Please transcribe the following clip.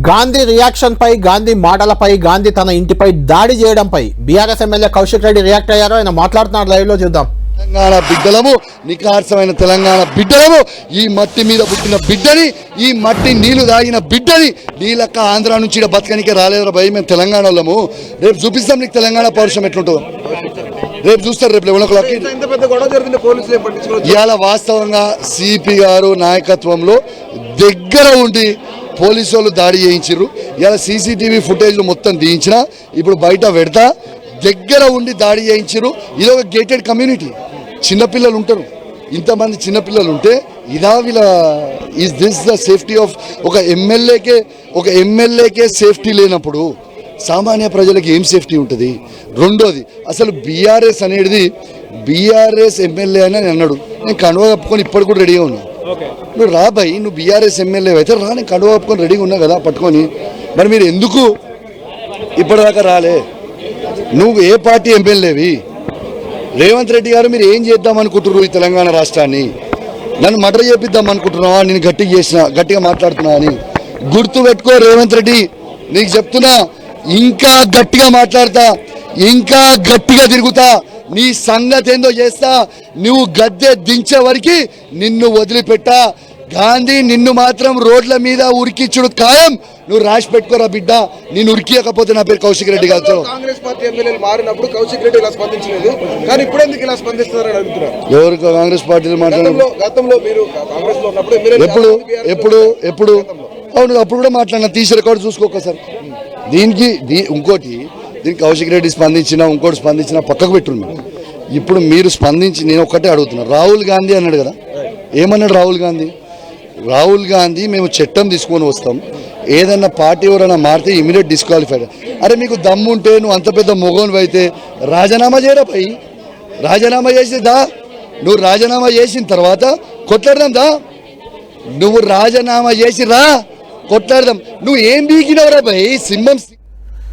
Gandhi reaction పై గాంధీ మాటలపై గాంధీ తన ఇంటిపై దాడి చేయడంపై BRS MLA Kaushik Reddy react అయ్యారు. ఆయన మాట్లాడుతున్నారు. లైవ్లో చూద్దాం. తెలంగాణ బిడ్డలము నికార్సమైన తెలంగాణ బిడ్డలము ఈ మట్టి మీద పుట్టిన బిడ్డని ఈ మట్టి నీళ్ళు తాగిన బిడ్డని నీలక్క ఆంధ్ర నుంచి బతకనికే రాలేదురా భయ. మేము తెలంగాణలోము రేపు చూపిస్తాం నీకు తెలంగాణ పౌరుషం ఎట్లుంటుందో. రేపు చూస్తారు రేపు లెవెన్ ఓ పట్టించుకోవచ్చు ఇవాళ వాస్తవంగా సిపి గారు నాయకత్వంలో దగ్గర ఉండి పోలీసు వాళ్ళు దాడి చేయించారు ఇలా సీసీటీవీ ఫుటేజ్ మొత్తం తీయించిన ఇప్పుడు బయట పెడతా దగ్గర ఉండి దాడి చేయించారు ఇది ఒక గేటెడ్ కమ్యూనిటీ చిన్నపిల్లలు ఉంటారు. ఇంతమంది చిన్నపిల్లలు ఉంటే ఇదా వీళ్ళ is this the safety of ఒక ఎమ్మెల్యేకే ఒక ఎమ్మెల్యేకే సేఫ్టీ లేనప్పుడు సామాన్య ప్రజలకు ఏం సేఫ్టీ ఉంటుంది? రెండోది అసలు బీఆర్ఎస్ అనేది బీఆర్ఎస్ ఎమ్మెల్యే అని అన్నాడు. నేను కండువా కప్పుకొని ఇప్పటికి కూడా రెడీగా ఉన్నాను నువ్వు రా భయ్ నువ్వు బీఆర్ఎస్ ఎమ్మెల్యే అయితే రా నేను ఒప్పుకొని రెడీగా ఉన్నా కదా పట్టుకొని. మరి మీరు ఎందుకు ఇప్పటిదాకా రాలే? నువ్వు ఏ పార్టీ ఎమ్మెల్యేవి? రేవంత్ రెడ్డి గారు మీరు ఏం చేద్దాం అనుకుంటున్నారు ఈ తెలంగాణ రాష్ట్రాన్ని? నన్ను మటర్ చేపిద్దాం అనుకుంటున్నావా నేను గట్టిగా చేసిన గట్టిగా మాట్లాడుతున్నా అని. గుర్తు పెట్టుకో రేవంత్ రెడ్డి నీకు చెప్తున్నా ఇంకా గట్టిగా మాట్లాడతా ఇంకా గట్టిగా తిరుగుతా. నీ సంగతి ఏందో చేస్తా నువ్వు గద్దె దించే వరకు నిన్ను వదిలిపెట్టా. గాంధీ నిన్ను మాత్రం రోడ్ల మీద ఉరికిచ్చుడు ఖాయం. నువ్వు రాసి పెట్టుకోరా బిడ్డ. నేను ఉరికియకపోతే నా పేరు కౌశిక్ రెడ్డి గారితో. కాంగ్రెస్ పార్టీ ఎమ్మెల్యేలు మారినప్పుడు కౌశిక్ రెడ్డి ఇలా స్పందించలేదు? కానీ ఇప్పుడు ఎందుకు ఇలా స్పందిస్తున్నారని అడుగుతున్నారు? ఎవరు కాంగ్రెస్ పార్టీలు మాట్లాడారు? గతంలో మీరు కాంగ్రెస్లో ఉన్నప్పుడు ఎప్పుడు? ఎప్పుడు? ఎప్పుడు. అవును అప్పుడు కూడా మాట్లాడినా. తీసి రికార్డు చూసుకోక సార్ దీనికి ఇంకోటి దీనికి కౌశిక్ రెడ్డి స్పందించిన ఇంకోటి స్పందించిన పక్కకు పెట్టున్నాం ఇప్పుడు మీరు స్పందించి నేను ఒక్కటే అడుగుతున్నా. రాహుల్ గాంధీ అన్నాడు కదా? ఏమన్నాడు రాహుల్ గాంధీ? రాహుల్ గాంధీ మేము చట్టం తీసుకొని వస్తాం. ఏదన్నా పార్టీ ఎవరైనా మారితే ఇమీడియట్ డిస్క్వాలిఫైడ్ అరే మీకు దమ్ము ఉంటే నువ్వు అంత పెద్ద మొగోనివి అయితే రాజీనామా చేయరా పై? రాజీనామా చేసి దా. నువ్వు రాజీనామా చేసిన తర్వాత కొట్లాడదాం దా. నువ్వు రాజీనామా చేసి రా. కొట్లాడదాం. నువ్వు ఏం బీకినవరా పై? సింహం